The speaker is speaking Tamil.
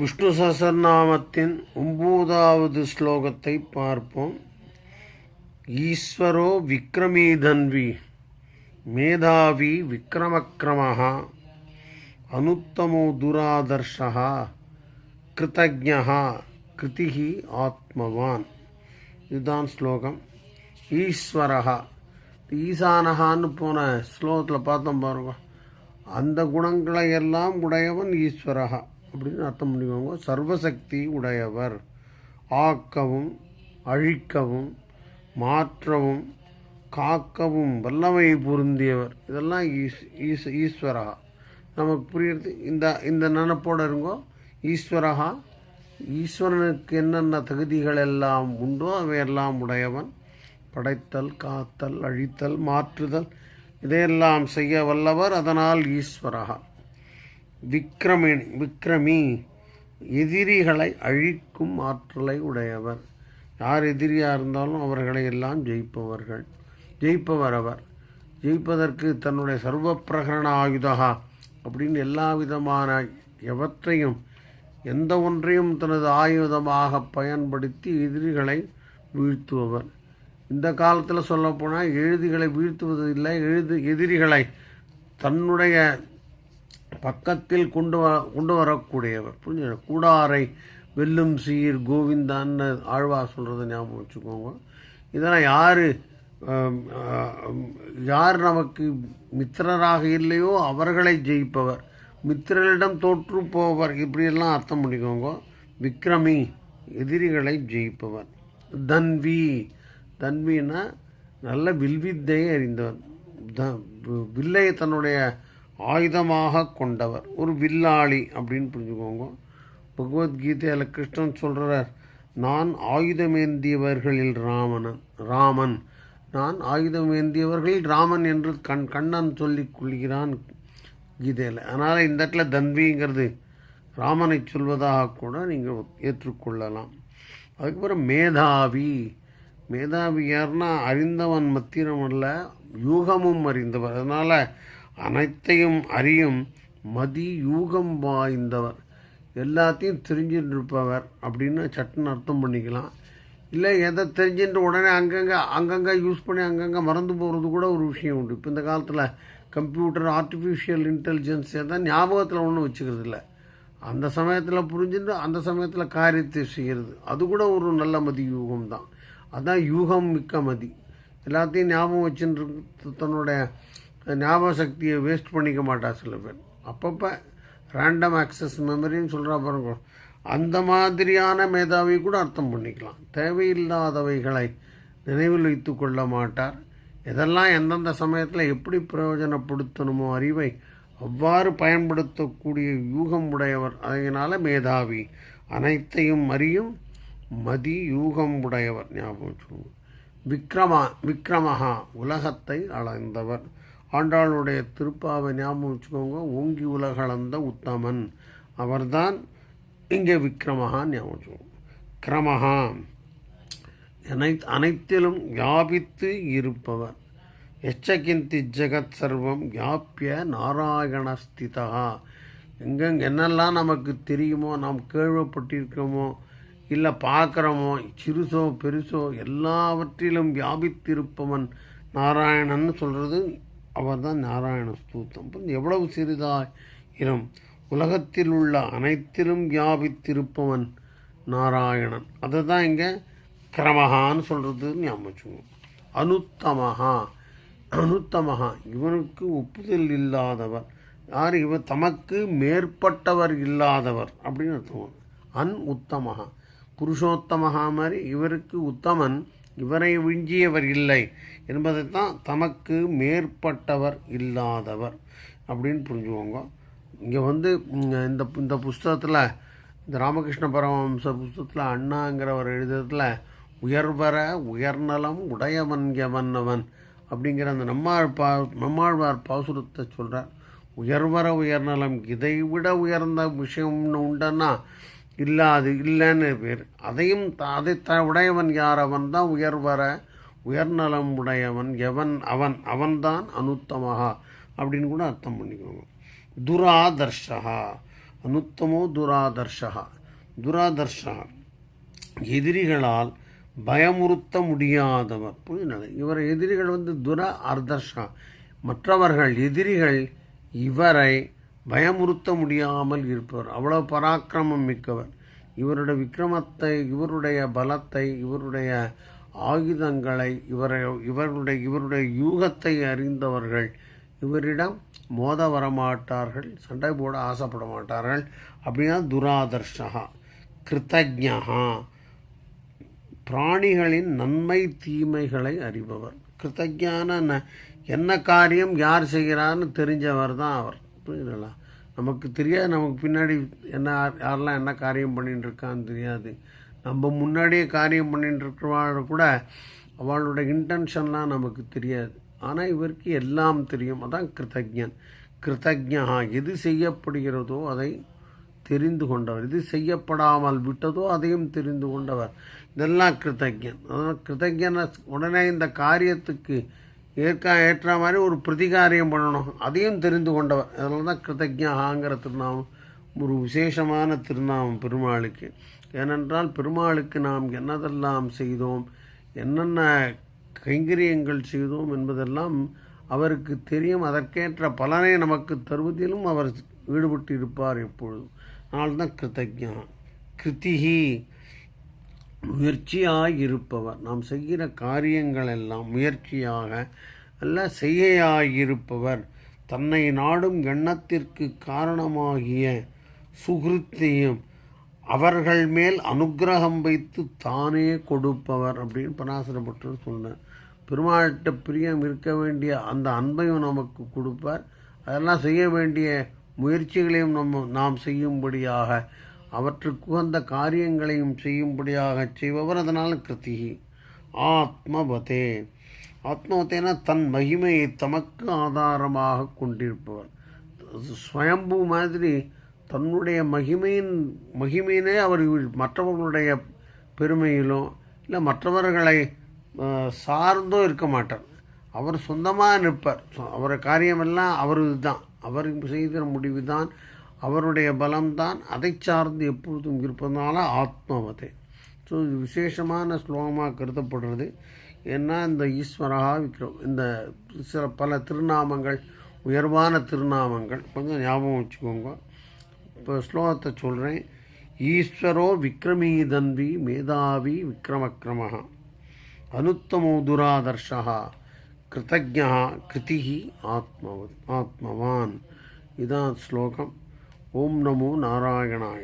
விஷ்ணு சஹஸ்ரநாமத்தின் ஒன்பதாவது ஸ்லோகத்தை பார்ப்போம். ஈஸ்வரோ விக்ரமீதன்வி மேதாவி விக்ரமக்ரமः அனுத்தமோ துராதர்ஷா கிருத்தஜா கிருதிகி ஆத்மவான். இதுதான் ஸ்லோகம். ஈஸ்வரஹா. ஈசானகான்னு போன ஸ்லோகத்தில் பார்த்தோம் பாருங்க. அந்த குணங்களை எல்லாம் உடையவன் ஈஸ்வரகா அப்படின்னு அர்த்தம் பண்ணிக்கோங்க. சர்வசக்தி உடையவர். ஆக்கவும் அழிக்கவும் மாற்றவும் காக்கவும் வல்லமை பொருந்தியவர். இதெல்லாம் ஈஸ் ஈஸ் ஈஸ்வரஹா நமக்கு புரியுறது? இந்த இந்த நினப்போடு இருங்கோ. ஈஸ்வரஹா. ஈஸ்வரனுக்கு என்னென்ன தகுதிகள் எல்லாம் உண்டோ அவையெல்லாம் உடையவன். படைத்தல் காத்தல் அழித்தல் மாற்றுதல் இதையெல்லாம் செய்ய வல்லவர். அதனால் ஈஸ்வரகா விக்ரமணி விக்ரமி எதிரிகளை அழிக்கும் ஆற்றலை உடையவர். யார் எதிரியாக இருந்தாலும் அவர்களை எல்லாம் ஜெயிப்பவர்கள். ஜெயிப்பவர் அவர். ஜெயிப்பதற்கு தன்னுடைய சர்வ பிரகரண ஆயுதகா அப்படின்னு எல்லா விதமான எவற்றையும் எந்த ஒன்றையும் தனது ஆயுதமாக பயன்படுத்தி எதிரிகளை வீழ்த்துபவர். இந்த காலத்தில் சொல்லப்போனால் எழுதிகளை வீழ்த்துவது இல்லை எழுது எதிரிகளை தன்னுடைய பக்கத்தில் கொண்டு வ கொண்டு வரக்கூடியவர். புரிஞ்சு கூடாரை வெல்லும் சீர் கோவிந்தான்னு ஆழ்வா சொல்கிறத ஞாபகம் வச்சுக்கோங்க. இதெல்லாம் யார் யார் நமக்கு மித்திரராக இல்லையோ அவர்களை ஜெயிப்பவர். மித்திரர்களிடம் தோற்று போவர். இப்படியெல்லாம் அர்த்தம் பண்ணிக்கோங்க. விக்ரமி எதிரிகளை ஜெயிப்பவர். தன்வி தன்வின்னா நல்ல வில்வித்தையை அறிந்தவர் த வில்லை தன்னுடைய ஆயுதமாக கொண்டவர் ஒரு வில்லாளி அப்படின்னு புரிஞ்சுக்கோங்க. பகவத்கீதையில் கிருஷ்ணன் சொல்கிறார் நான் ஆயுதமேந்தியவர்களில் ராமனன் ராமன். நான் ஆயுதமேந்தியவர்களில் ராமன் என்று கண் கண்ணன் சொல்லிக் கொள்கிறான் கீதையில். அதனால் இந்த இடத்துல தன்விங்கிறது ராமனை சொல்வதாக கூட நீங்கள் ஏற்றுக்கொள்ளலாம். அதுக்கப்புறம் மேதாவி. மேதாவி யார்னா அறிந்தவன் மத்திரம் அல்ல யூகமும் அறிந்தவர். அதனால் அனைத்தையும் அறியும் மதி யூகம் வாய்ந்தவர். எல்லாத்தையும் தெரிஞ்சுட்டு இருப்பவர் அப்படின்னு சட்டுன்னு அர்த்தம் பண்ணிக்கலாம். இல்லை எதை தெரிஞ்சுட்டு உடனே அங்கங்கே அங்கங்கே யூஸ் பண்ணி அங்கங்கே மறந்து போகிறது கூட ஒரு விஷயம் உண்டு. இப்போ இந்த காலத்தில் கம்ப்யூட்டர் ஆர்டிஃபிஷியல் இன்டெலிஜென்ஸ் எதாவது ஞாபகத்தில் ஒன்றும் வச்சுக்கிறது இல்லை. அந்த சமயத்தில் புரிஞ்சுட்டு அந்த சமயத்தில் காரியத்தை செய்கிறது அது கூட ஒரு நல்ல மதி யூகம் தான். அதுதான் யூகம் மிக்க மதி. எல்லாத்தையும் ஞாபகம் வச்சுட்டு தன்னுடைய ஞாபக சக்தியை வேஸ்ட் பண்ணிக்க மாட்டா சில பேர். அப்பப்போ ரேண்டம் ஆக்சஸ் மெமரின்னு சொல்கிறா பாருங்க. அந்த மாதிரியான மேதாவி கூட அர்த்தம் பண்ணிக்கலாம். தேவையில்லாதவைகளை நினைவில் வைத்து கொள்ள மாட்டார். எதெல்லாம் எந்தெந்த சமயத்தில் எப்படி பிரயோஜனப்படுத்தணுமோ அறிவை அவ்வாறு பயன்படுத்தக்கூடிய யூகம் உடையவர். அதனால் மேதாவி அனைத்தையும் அறியும் மதி யூகம் உடையவர். ஞாபகம் சொல்லுவோம் விக்ரமா விக்ரமஹா உலகத்தை அளந்தவர். ஆண்டாளுடைய திருப்பாவை ஞாபகம் வச்சுக்கோங்க. ஓங்கி உலகளந்த உத்தமன். அவர்தான் இங்கே விக்ரமஹா ஞாபகம் வச்சுக்கோங்க. கிரமஹா. அனை அனைத்திலும் வியாபித்து இருப்பவர். எச்சகிந்தி ஜெகத் சர்வம் வியாபிய நாராயணஸ்திதா. எங்கெங்க என்னெல்லாம் நமக்கு தெரியுமோ நாம் கேள்விப்பட்டிருக்கோமோ இல்லை பார்க்குறோமோ சிறுசோ பெருசோ எல்லாவற்றிலும் வியாபித்திருப்பவன் நாராயணன் சொல்கிறது அவர் தான் நாராயண ஸ்தூத்தம். எவ்வளவு சிறிதாயிரும் உலகத்தில் உள்ள அனைத்திலும் வியாபித்திருப்பவன் நாராயணன். அதை தான் இங்கே கிரமஹான்னு சொல்கிறது ஞாபகம் அனுத்தமஹா. அனுத்தமஹா. இவனுக்கு ஒப்புதல் இல்லாதவர். யார்? இவர் தமக்கு மேற்பட்டவர் இல்லாதவர் அப்படின்னு அர்த்தம். அன் உத்தமஹா. புருஷோத்தமஹா மாதிரி இவருக்கு உத்தமன் இவரை விஞ்சியவர் இல்லை என்பதைத்தான் தமக்கு மேற்பட்டவர் இல்லாதவர் அப்படின்னு புரிஞ்சுக்கோங்க. இங்கே வந்து இந்த இந்த புஸ்தகத்தில் இந்த ராமகிருஷ்ண பரமஹம்ச புஸ்தகத்தில் அண்ணாங்கிறவர் எழுதுறதுல உயர்வர உயர்நலம் உடையவன் கவன்னவன் அப்படிங்கிற அந்த நம்மாழ் பா நம்மாழ்வார் பாசுரத்தை சொல்கிறார் உயர்வர உயர்நலம் இதை விட உயர்ந்த விஷயம்னு உண்டன்னா இல்லாது இல்லைன்னு பேர். அதையும் அதை த உடையவன் யார்? அவன் தான் உயர்வர உயர்நலம் உடையவன். எவன்? அவன். அவன்தான் அனுத்தமகா அப்படின்னு கூட அர்த்தம் பண்ணிக்கோங்க. துராதர்ஷா அனுத்தமோ துராதர்ஷா துராதர்ஷா எதிரிகளால் பயமுறுத்த முடியாதவர். புரியுது இவர் எதிரிகள் வந்து துர அர்தர்ஷா மற்றவர்கள் எதிரிகள் இவரை பயமுறுத்த முடியாமல் இருப்பவர். அவ்வளோ பராக்கிரமம் மிக்கவர். இவருடைய விக்ரமத்தை இவருடைய பலத்தை இவருடைய ஆயுதங்களை இவரை இவருடைய இவருடைய யூகத்தை அறிந்தவர்கள் இவரிடம் மோத வரமாட்டார்கள் சண்டை போட ஆசைப்பட மாட்டார்கள். அப்படின்னா துராதர்ஷகா கிருத்தஜா பிராணிகளின் நன்மை தீமைகளை அறிபவர். கிருத்தஜான என்ன காரியம் யார் செய்கிறான்னு தெரிஞ்சவர் தான் அவர். புரியுதுங்களா? நமக்கு தெரியாது நமக்கு பின்னாடி என்ன யார்- யாரெல்லாம் என்ன காரியம் பண்ணிகிட்டு இருக்கான்னு தெரியாது. நம்ம முன்னாடியே காரியம் பண்ணிகிட்டு இருக்கிறவாழ கூட அவளோட இன்டென்ஷன்லாம் நமக்கு தெரியாது. ஆனால் இவருக்கு எல்லாம் தெரியும். அதான் கிருத்தஜன் கிருத்தஜா எது செய்யப்படுகிறதோ அதை தெரிந்து கொண்டவர். இது செய்யப்படாமல் விட்டதோ அதையும் தெரிந்து கொண்டவர். இதெல்லாம் கிருத்தஜன் அதனால் கிருத்தஜன உடனே இந்த காரியத்துக்கு ஏற்கா ஏற்ற மாதிரி ஒரு பிரதிகாரியம் பண்ணணும். அதையும் தெரிந்து கொண்டவர் அதனால தான் கிருதஜாங்கிற திருநாமம் ஒரு விசேஷமான திருநாமம் பெருமாளுக்கு. ஏனென்றால் பெருமாளுக்கு நாம் என்னதெல்லாம் செய்தோம் என்னென்ன கைங்கரியங்கள் செய்தோம் என்பதெல்லாம் அவருக்கு தெரியும். அதற்கேற்ற பலனை நமக்கு தருவதிலும் அவர் ஈடுபட்டு இருப்பார் எப்பொழுதும் அதனால்தான் கிருத்தஜா கிருத்திகி முயற்சியாய் இருப்பவர் நாம் செய்கிற காரியங்கள் எல்லாம் முயற்சியாக அல்ல செய்யாயிருப்பவர் தன்னை நாடும் எண்ணத்திற்கு காரணமாகிய சுகிருத்தையும் அவர்கள் மேல் அனுக்கிரகம் வைத்து தானே கொடுப்பவர் அப்படின்னு பராசரப்பட்டு சொன்னார். பெருமாள்கிட்ட பிரியம் இருக்க வேண்டிய அந்த அன்பையும் நமக்கு கொடுப்பார். அதெல்லாம் செய்ய வேண்டிய முயற்சிகளையும் நம்ம நாம் செய்யும்படியாக அவற்றுக்கு உகந்த காரியங்களையும் செய்யும்படியாக செய்பவர் அதனால் கிருத்திகி. ஆத்மபதே ஆத்மபதேனா தன் மகிமையை தமக்கு ஆதாரமாக கொண்டிருப்பவர். ஸ்வயம்பு மாதிரி தன்னுடைய மகிமையின் மகிமையினே அவர் மற்றவர்களுடைய பெருமையிலோ இல்லை மற்றவர்களை சார்ந்தோ இருக்க மாட்டார். அவர் சொந்தமாக நிற்பார். சொ- காரியமெல்லாம் அவரது தான் அவர் செய்த முடிவு தான் அவருடைய பலம்தான் அதை சார்ந்து எப்பொழுதும் இருப்பதனால ஆத்மவதே. ஸோ இது விசேஷமான ஸ்லோகமாக கருதப்படுறது. ஏன்னா இந்த ஈஸ்வரகா விக்ரம் இந்த சில பல திருநாமங்கள் உயர்வான திருநாமங்கள் கொஞ்சம் ஞாபகம் வச்சுக்கோங்க. இப்போ ஸ்லோகத்தை சொல்கிறேன் ஈஸ்வரோ விக்ரமீதன்வி மேதாவி விக்ரமக்ரம அனுத்தமோ துராதர்ஷா கிருத்தஜா கிருதிஹி ஆத்மவத் ஆத்மவான். இதான் ஸ்லோகம். ஓம் நமோ நாராயணாய.